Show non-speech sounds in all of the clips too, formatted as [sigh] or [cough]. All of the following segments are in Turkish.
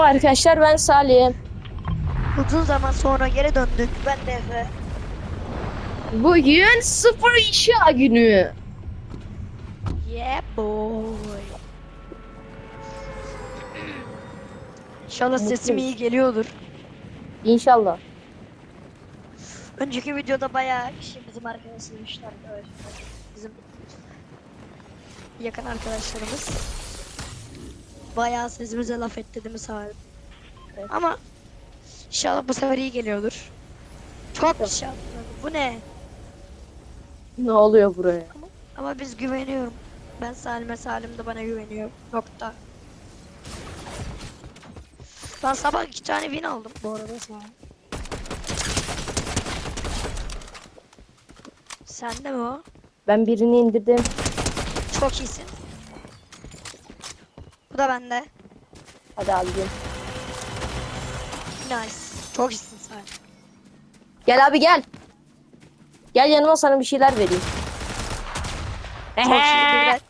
Merhaba arkadaşlar ben Salih. Uzun zaman sonra geri döndük. Ben de Efe. Bugün sıfır inşa günü. Yeah boy. İnşallah sesim iyi geliyordur. İnşallah. Önceki videoda bayağı kişi bizim arkadaşlarımız arkadaşlar. Bizim yakın arkadaşlarımız. Bayağı sesimize laf etti değil mi Sahip? Evet. Ama inşallah bu sefer iyi geliyordur. Çok inşallah. Bu ne? Ne oluyor buraya? Ama biz güveniyorum. Ben Salim'e, Salim de bana güveniyor. Nokta. Ben sabah iki tane win aldım bu arada Salim. Sende mi o? Ben birini indirdim. Çok iyisin. Da bende. Hadi abicim. Nice. Çok iyisin Salim. Gel abi gel. Gel yanıma sana bir şeyler vereyim. Çok iyi.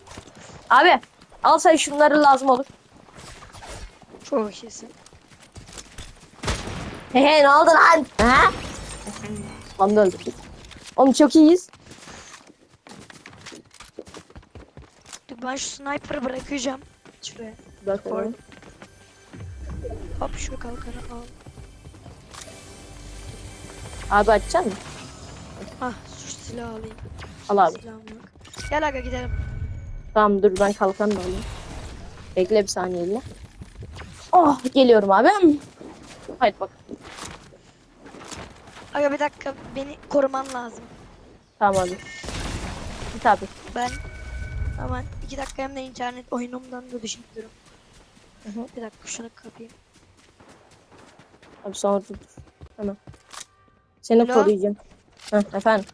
Abi al sen şunları lazım olur. Çok iyisin. Hehe ne oldu lan? Ha? Lan da öldürdük. Oğlum çok iyiyiz. Dur ben şu sniper'ı bırakacağım. Şuraya. Bakalım. Hop şu kalkanı al. Abi açacaksın mı? Hah şu silahı alayım. Al abi. Silahım yok. Gel aga gidelim. Tamam dur ben kalkan da alayım. Bekle bir saniye. Oh geliyorum abi. Haydi bak. Aga bir dakika beni koruman lazım. Tamam abi. Git abi. Ben hemen iki dakika hem de internet oyunumdan da düşünüyorum. Hı hı. Bir dakika şunu kapayım. Abi sonra dur. Hemen. Seni Alo? koruyacağım. Heh, efendim.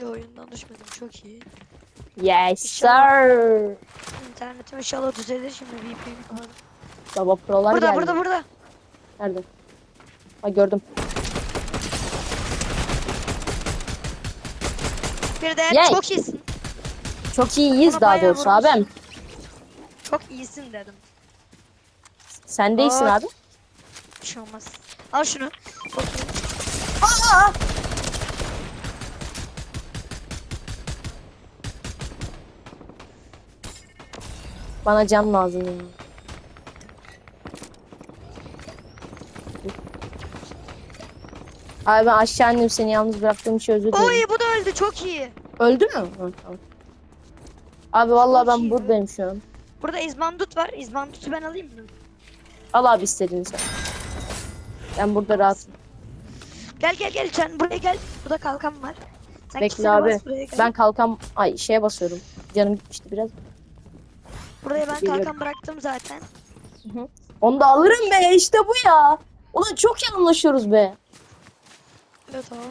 Bir oyundan düşmedim çok iyi. Yes sir. İnternetim inşallah düzelir şimdi VPN falan. Baba prolar Burada geldi. burada burada. Nerede? Ha gördüm. Bir de Yay. çok iyisin. Çok iyiyiz Ona daha bayağı doğrusu vurmuş. abim. Çok iyisin dedim. Sen değilsin Aa. abi. Bir şey olmaz. Al şunu. Aa! Bana can lazım ya. Abi ben aşağı indim seni yalnız bıraktığım için özür dilerim. Oy bu da öldü çok iyi. Öldü mü? Hı, tamam. Abi vallahi Çok ben iyi. buradayım şu an. İzbandut var. İzbandutu ben alayım mı? Al abi istediğin sen. Ben burada rahatım. Gel gel gel sen buraya gel. Burada kalkan var. Sen Bekle abi. bas. Ben kalkam ay şeye basıyorum. Canım gitmişti biraz. Buraya ben Geliyorum. kalkan bıraktım zaten. Onu da alırım be işte bu ya. Ulan çok iyi anlaşıyoruz be. Evet tamam.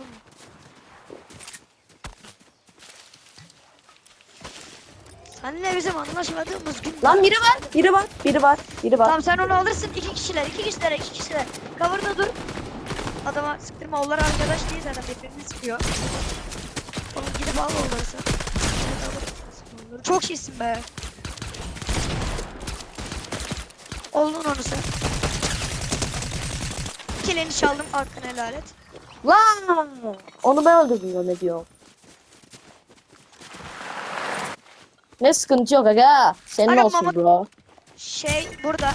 Seninle bizim anlaşmadığımız gün. Lan biri var, biri var, biri var, biri var. Tamam sen onu alırsın. iki kişiler, iki kişiler, iki kişiler. Cover'da dur. Adama sıktırma. Onlar arkadaş değil zaten. Birbirini sıkıyor. Onu gidip al onları sen. Çok iyisin be. Oldun onu sen. Kileni çaldım. Hakkını helal et. Lan! Onu ben öldürdüm ne diyor. Ne sıkıntı yok aga. Senin Aga, olsun bro. Şey burada.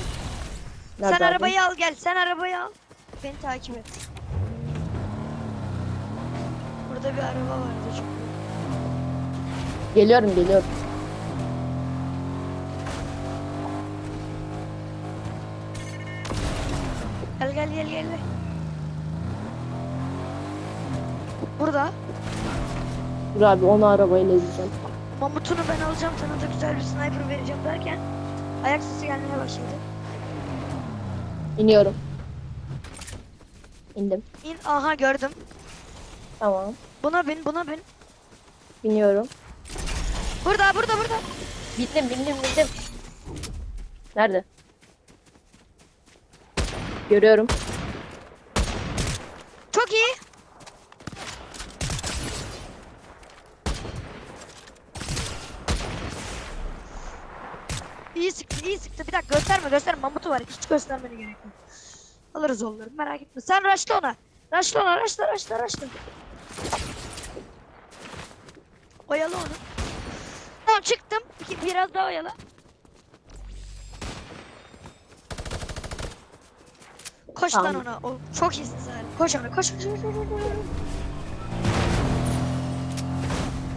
Nerede sen abi? arabayı al gel. Sen arabayı al. Beni takip et. Burada bir araba vardı çünkü. Geliyorum, geliyorum. Gel gel gel gel. gel. Burada. Dur abi onu arabayla ezeceğim. Mamutunu ben alacağım sana da güzel bir sniper vereceğim derken ayak sesi gelmeye başladı. İniyorum. İndim. İn aha gördüm. Tamam. Buna bin buna bin. Biniyorum. Burada burada burada. Bindim, bindim, bindim. Nerede? Görüyorum. Çok iyi. İyi sıktı. Bir dakika gösterme gösterme. Mamutu var. Hiç göstermene gerek yok. Alırız onları merak etme. Sen rushla ona. Rushla ona rushla rushla rushla. Oyalı onu. Tamam çıktım. Biraz daha oyalı. Koş lan Tamam. ona. O çok iyisin sen. Koş ona koş.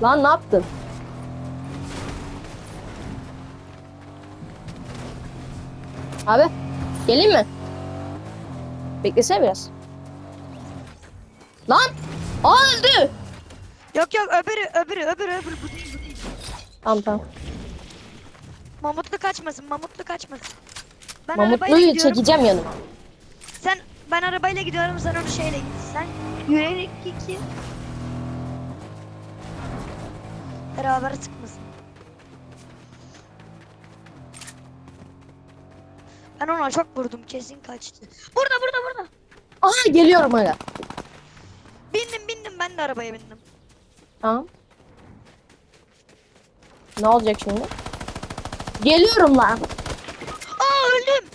Lan ne yaptın? Abi geleyim mi? Beklesene biraz. Lan! Aa öldü! Yok yok öbürü öbürü öbürü öbürü bu değil bu değil. Tamam tamam. Mamutlu kaçmasın mamutlu kaçmasın. Ben arabayla Mamutlu'yu gidiyorum. çekeceğim yanıma. Sen ben arabayla gidiyorum sen onu şeyle git. Sen yürüyerek git ki. Beraber çıkmasın. Ben ona çok vurdum kesin kaçtı. Burada burada burada. Aha geliyorum hala. Bindim bindim ben de arabaya bindim. Tamam. Ne olacak şimdi? Geliyorum lan. Aa öldüm.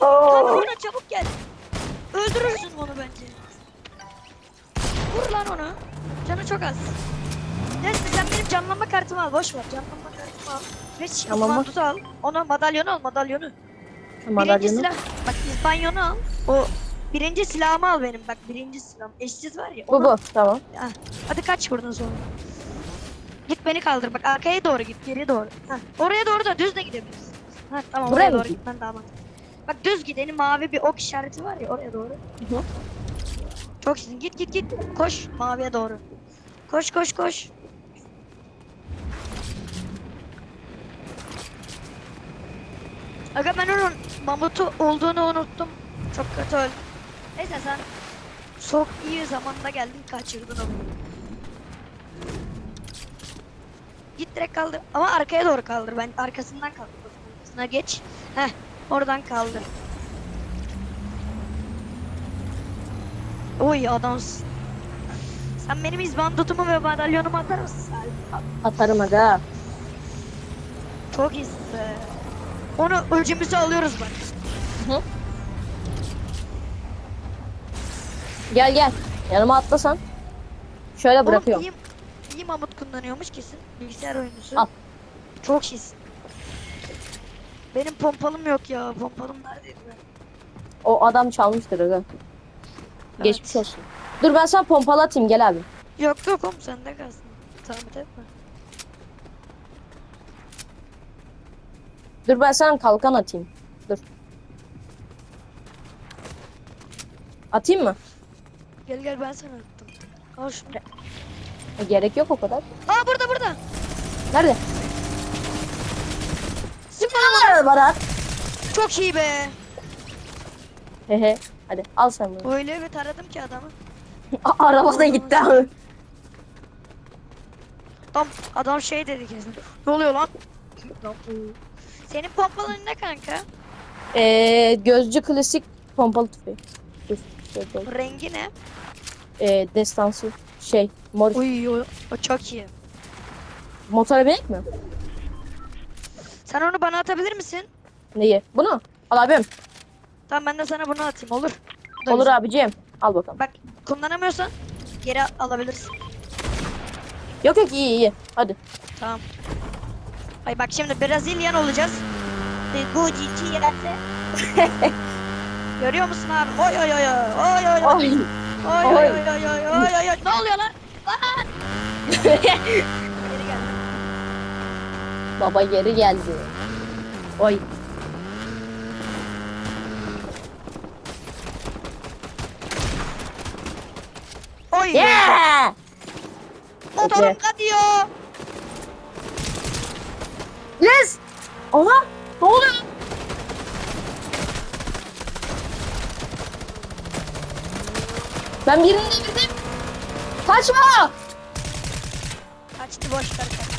Kanka ona çabuk gel. Öldürürsün onu bence. Vur lan onu. Canı çok az. Neyse sen benim canlanma kartımı al. Boş ver. Canlanma kartımı al. Ve şimdi Tamam al. Ona madalyonu al. Madalyonu. Birinci Madalyonu. silah. Bak İspanyonu al. O birinci silahımı al benim. Bak birinci silahım. Eşsiz var ya. Bu onu- bu. Tamam. Heh, Hadi kaç buradan sonra. Git beni kaldır. Bak arkaya doğru git. Geri doğru. Heh, Oraya doğru da düz de gidebiliriz. Heh, tamam Buraya oraya mı doğru gideyim? gitmen daha mantıklı. Bak düz gidelim mavi bir ok işareti var ya oraya doğru. hı. Çok iyisin. Git git git. Koş maviye doğru. Koş koş koş. Aga ben onun mamutu olduğunu unuttum. Çok kötü öldüm. Neyse sen çok iyi zamanda geldin kaçırdın onu. Git direkt kaldır. Ama arkaya doğru kaldır. Ben arkasından kaldır. Arkasına geç. Heh. Oradan kaldır. Oy adamsın. Sen benim izbandutumu ve madalyonumu atar mısın? Atarım aga. Çok be. Onu öcümüzü alıyoruz bak. Hı. Gel gel. Yanıma atlasan. Şöyle Oğlum bırakıyorum. iyi, iyi mamut kullanıyormuş kesin. Bilgisayar oyuncusu. Al. Çok iyisin. Benim pompalım yok ya. Pompalım neredeydi be? O adam çalmıştır aga. Geçmiş Evet. olsun. Dur ben sana pompalı atayım gel abi. Yok yok oğlum sende kalsın. Zahmet etme. Dur ben sana kalkan atayım. Dur. Atayım mı? Gel gel ben sana attım. Al şunu. E, gerek yok o kadar. Aa burada burada. Nerede? Süper Barat. Çok iyi be. Hehe. Hadi al sen bunu. Öyle bir taradım ki adamı. [laughs] Araba da gitti abi. Tam adam şey dedi kesin. Ne oluyor lan? Senin pompalın ne kanka? Ee, gözcü klasik pompalı tüfeği. Rengi ne? Ee, destansı şey mor. Uy o, o çok iyi. Motora binek mi? Sen onu bana atabilir misin? Neyi? Bunu? Al abim. Tamam ben de sana bunu atayım olur. Bu da Olur güzel. abicim. Al bakalım. Bak kullanamıyorsan geri alabilirsin. Yok yok iyi iyi. Hadi. Tamam. Ay bak şimdi Brezilyan olacağız. Bu cici yerse. [laughs] Görüyor musun abi? Oy oy oy oy oy oy oy oy oy. oy oy oy oy oy ne oluyor lan? Geri gel. Baba geri geldi. Oy. Oy. Yeah! Motorum Okey. gidiyor. Yes! Aha! Ne oluyor? Ben birini devirdim. Kaçma! Kaçtı boş ver kaçtı.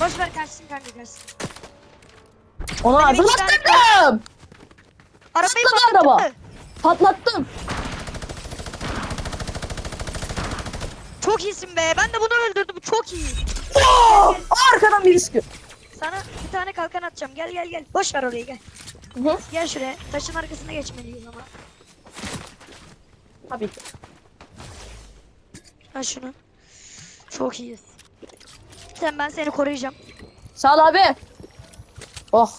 Boş ver kaçsın kanka kaçsın. Onu Benim iki tane-. Arabayı Patladı patlattı. araba. Patlattım. Çok iyisin be. Ben de bunu öldürdüm. Çok iyi. Oo! Arkadan biri sıkıyor. Sana bir tane kalkan atacağım. Gel gel gel. Boş ver orayı gel. Hı. Gel şuraya. Taşın arkasına geçmeliyiz ama. Tabii ki. Ha şunu. Çok iyiyiz. Sen ben seni koruyacağım. Sağ ol abi. Oh.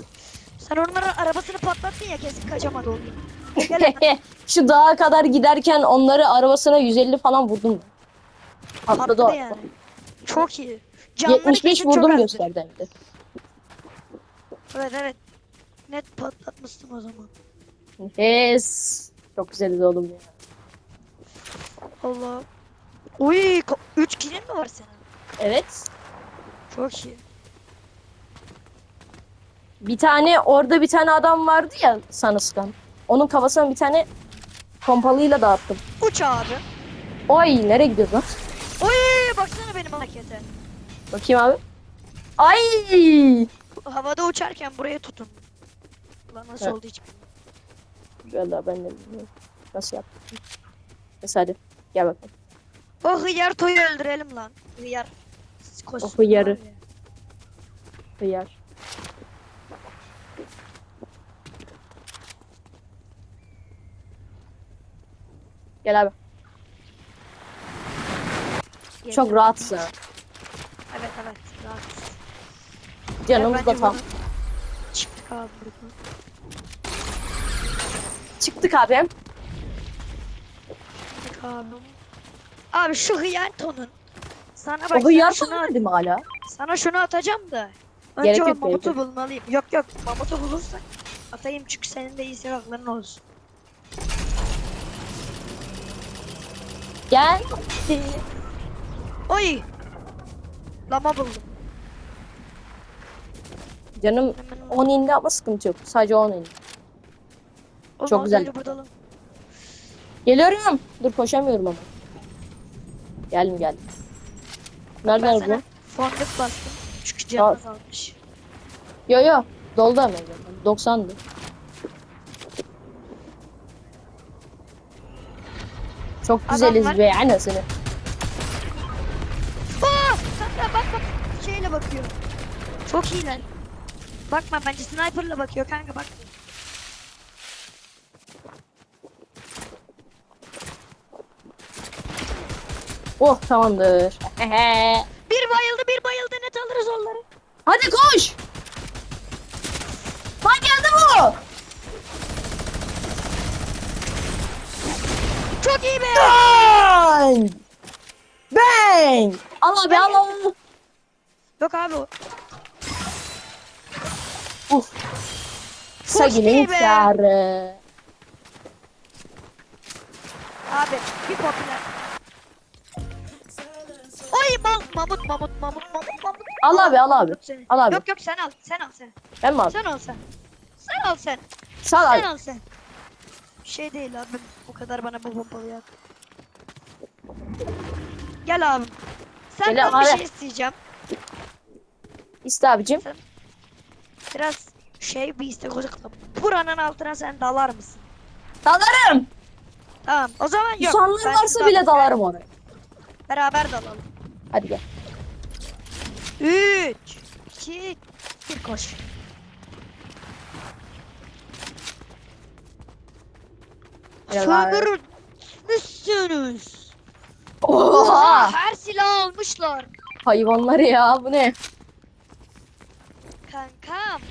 Sen onların arabasını patlattın ya kesin kaçamadı. Gel [laughs] hemen. Şu dağa kadar giderken onları arabasına 150 falan vurdum. Patladı Patladı yani. Çok iyi. Canları 75 kesin çok vurdum azdı. gösterdi. Evet evet. Net patlatmışsın o zaman. Yes. Çok güzeliz oğlum ya. Allah. Uy 3 kilin mi var senin? Evet. Çok iyi. Bir tane orada bir tane adam vardı ya sana sıkan. Onun kafasına bir tane pompalıyla dağıttım. Uç abi. Oy nereye gidiyoruz lan? Uy baksana benim harekete. Bakayım abi. Ay! Havada uçarken buraya tutun. Ulan nasıl Evet. oldu hiç bilmiyorum. Valla ben de bilmiyorum. Nasıl yaptım? Neyse hadi. Gel bakalım. O hıyar toyu öldürelim lan. Hıyar. Kostüm O hıyarı. var ya. Hıyar. Gel abi. Çok Yeter. rahatsın ha. Evet evet rahat. Canımız da Bence tam. Çıktık abi buradan. Çıktık abi. Çıktık abi. Abi şu hıyar tonun. Sana bak O hıyar tanımadı mı hala? sana şunu atacağım da. Önce Gerek o yok, gerek mamutu yok. bulmalıyım. Yok yok mamutu bulursak atayım çünkü senin de iyi silahların olsun. Gel. Oy! Lama buldum. Canım Hemen 10 indi ama sıkıntı yok. Sadece 10 indi. Oğlum çok az güzel. önce burada lan. Geliyorum. Dur koşamıyorum ama. Geldim geldim. Ben Nereden sana bu? fondip bastım. Çünkü canım azalmış. Yo yo. Doldu hemen zaten. 90'dı. Çok güzeliz var. be anasını. Aa! Kanka bak bak. Şeyle bakıyor. Çok iyiler. Bakma bence sniperla bakıyor kanka bak. Oh tamamdır. Bir bayıldı bir bayıldı net alırız onları. Hadi koş. Lan geldi bu. Çok iyi be. Bang. Bang. Al abi al al. Yok abi o. Uf. Sagi'nin iyi be. karı. Abi bir popüler. Oy mal mamut mamut mamut mamut mamut. Al abi al abi. Seni. Al abi. Yok yok sen al sen al sen. Ben mi abi? Sen al sen. Sen al sen. Sağ Sen abi. al sen. Şey değil abi bu kadar bana bu pompalı yak. Gel abi. Senden Gel bir abi. şey isteyeceğim. İste abicim. Biraz şey bir istek olacak da buranın altına sen dalar mısın? Dalarım. Tamam o zaman yok. Ben varsa bile dalarım oraya. Beraber dalalım. Hadi gel. 3 2 1 koş. Sömürmüşsünüz. Oha. Her silah almışlar. Hayvanlar ya bu ne? Kankam.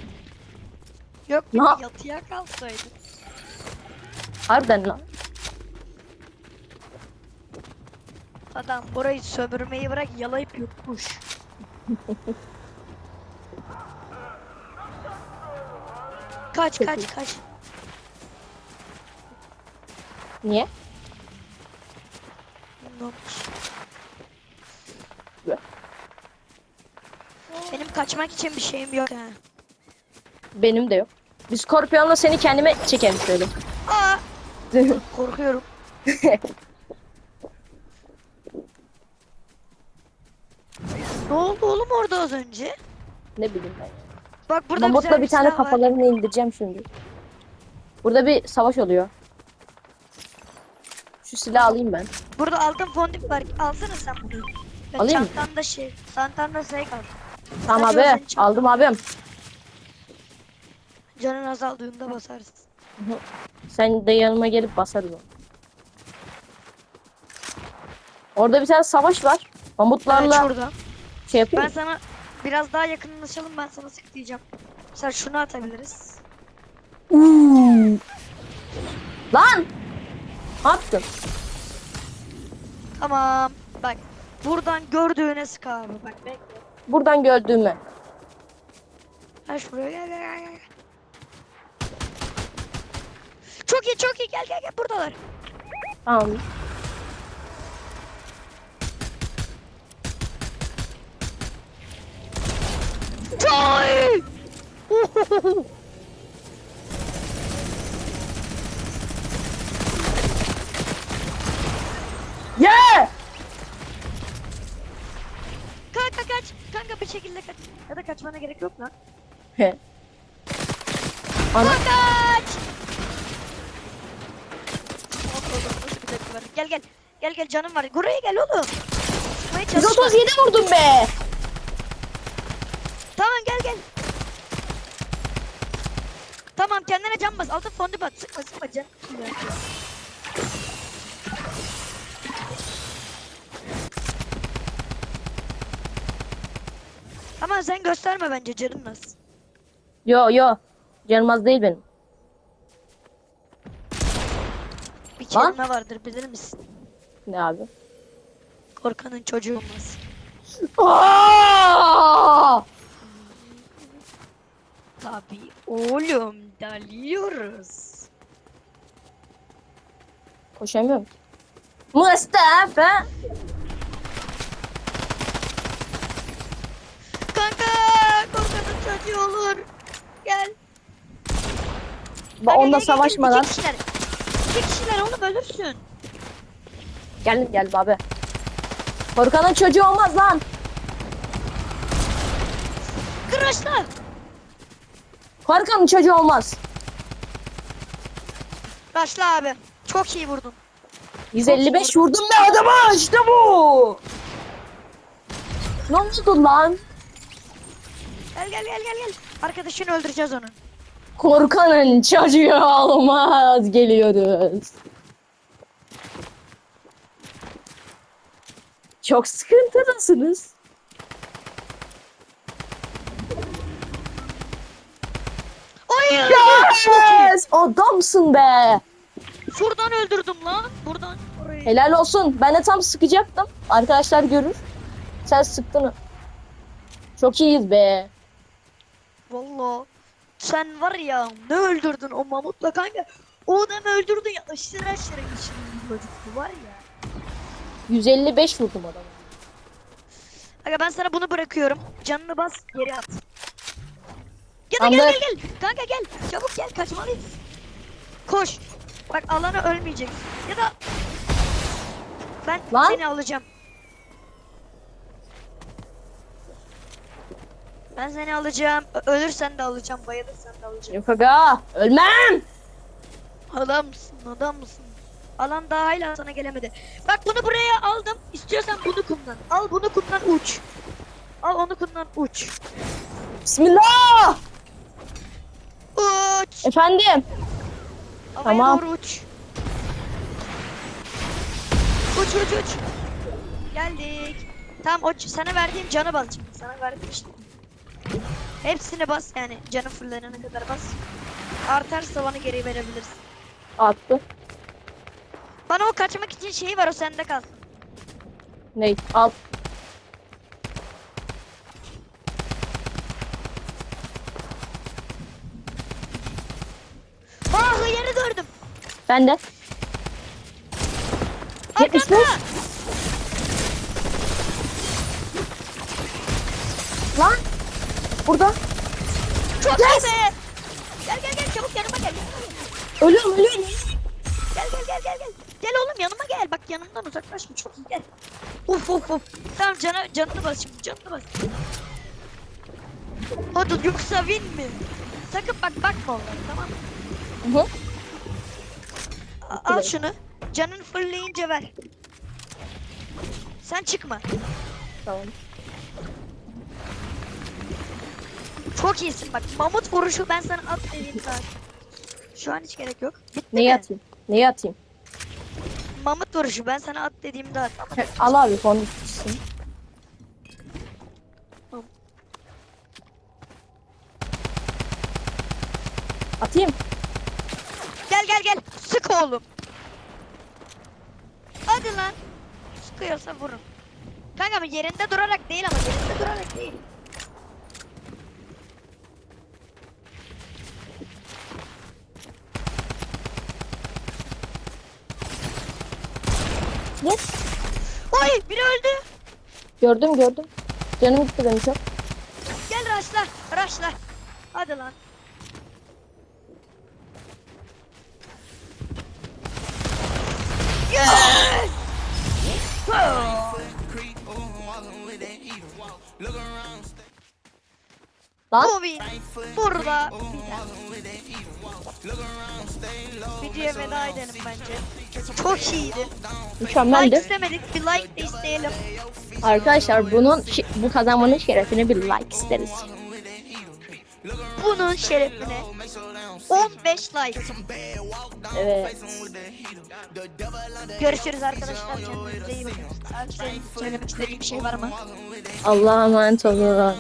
Yok Ne yap- yatıya kalsaydık. Harbiden lan. Adam burayı sömürmeyi bırak yalayıp yutmuş. kaç Çok kaç iyi. kaç. Niye? Bilmiyorum. Ve- Benim kaçmak için bir şeyim yok ha. Benim de yok. Bir skorpiyonla seni kendime çekerim şöyle. Aa [laughs] korkuyorum. ne oldu oğlum orada az önce? ne bileyim ben. Bak burada Mamutla güzel bir tane silah var. kafalarını indireceğim şimdi. Burada bir savaş oluyor. Şu silahı alayım ben. Burada altın fondip var. Alsana sen bunu. Alayım mı? Çantanda şey. Çantanda şey kal. Tamam Hadi abi. Aldım abim. Canın azaldığında basarsın. Sen de yanıma gelip basarız onu. Orada bir tane savaş var. Mamutlarla şurada. şey yapıyor. Ben sana biraz daha yakınlaşalım ben sana sık diyeceğim. Mesela şunu atabiliriz. Uuu. Lan! Ne yaptın? Tamam. Bak buradan gördüğüne sık abi. Bak bekle. Buradan gördüğümü. Ha şuraya gel gel gel. gel. Çok iyi çok iyi gel gel gel buradalar. Tamam. Joy! [laughs] Yeah! Kanka kaç. Kanka bir şekilde kaç. Ya da kaçmana gerek yok lan. He. Ana. Kaç! Gel gel. Gel gel canım var. Buraya gel oğlum. Sıkmaya çalışma. 137 vurdum be. Tamam gel gel. Tamam kendine can bas. Altın fondu bat. Sıkma sıkma can. Ama sen gösterme bence nasıl. Yo yo. Canım az değil benim. Bir Lan. kelime vardır bilir misin? Ne abi? Korkanın çocuğu olmaz. Aa! Tabii oğlum dalıyoruz. Koşamıyorum. Mustafa. Kanka korkanın çocuğu olur. Gel. Ba- Kanka, Onunla gel, gel, gel. savaşmadan. İki kişiler. İki kişiler oğlum ölürsün. Geldim gel abi. Korkanın çocuğu olmaz lan. Kıraçla. Korkanın çocuğu olmaz. Başla abi. Çok iyi vurdun. 155 vurdum be adama işte bu. Ne oldu lan? Gel gel gel gel gel. Arkadaşını öldüreceğiz onu. Korkanın çocuğu olmaz geliyoruz. Çok sıkıntılısınız. Oy! Yes! Adamsın be. Şuradan öldürdüm lan. Buradan oraya. Helal olsun. Ben de tam sıkacaktım. Arkadaşlar görür. Sen sıktın. Çok iyiyiz be. Valla. Sen var ya ne öldürdün o mamutla kanka. O adamı öldürdün ya aşırı aşırı işin çocuktu var ya. 155 vurdum adama. Aga ben sana bunu bırakıyorum. Canını bas geri at. Da Tamam, gel gel gel. Kanka gel. Çabuk gel kaçmalıyız. Koş. Bak alana ölmeyecek. Ya da ben Lan. seni alacağım. Ben seni alacağım. Ö- Ölürsen de alacağım. Bayılırsan da alacağım. Yok aga. Ölmem. Adamsın adamsın. Alan daha hala sana gelemedi. Bak bunu buraya aldım. İstiyorsan bunu kullan. Al bunu kullan uç. Al onu kullan uç. Bismillah. Uç. Efendim. Havaya Tamam. doğru uç. Uç uç uç. Geldik. Tamam c- sana verdiğim canı bas şimdi. Sana verdiğim işte. Hepsini bas yani canı fullenene kadar bas. Artarsa bana geri verebilirsin. Attı. Bana o kaçmak için şeyi var o sende kalsın. Ney? Al. Aa hıyarı gördüm. Ben de. 75. Arkanda. Lan. Burada. Çok Yes. iyi be. Gel gel gel çabuk yanıma gel. Ölüyorum ölüyorum. Gel gel gel gel gel. Gel oğlum yanıma gel. Bak yanımdan uzaklaşma. Çok iyi gel. Uf uf uf. Tamam cana, canını bas şimdi. Canını bas. Hadi yoksa win mi? Sakın bak bakma onlara tamam mı? Hı hı. A- al şunu. Canın fullleyince ver. Sen çıkma. Tamam. Çok iyisin bak. Mamut vuruşu ben sana at dediğim saat. Şu an hiç gerek yok. Bitti Neyi mi? atayım? Neyi atayım? Mamut vuruşu ben sana at dediğimde at. Ama Al abi fonu tutsun. Atayım. Gel gel gel. Sık oğlum. Hadi lan. Sıkıyorsa vurun. Kanka ama yerinde durarak değil ama yerinde durarak değil. Ne? Oy biri öldü. Gördüm gördüm. Canım gitti benim çok. Gel raşla. Raşla. Hadi lan. Lan win. Burada biter. Videoya veda edelim bence. Çok iyiydi. Like mükemmeldi. istemedik. Bir like de isteyelim. Arkadaşlar bunun bu kazanmanın şerefine bir like isteriz. Bunun şerefine 15 like. Evet. Görüşürüz arkadaşlar. Kendinize iyi bakın. Abi senin söylemek istediğin bir şey var mı? Allah'a emanet olun.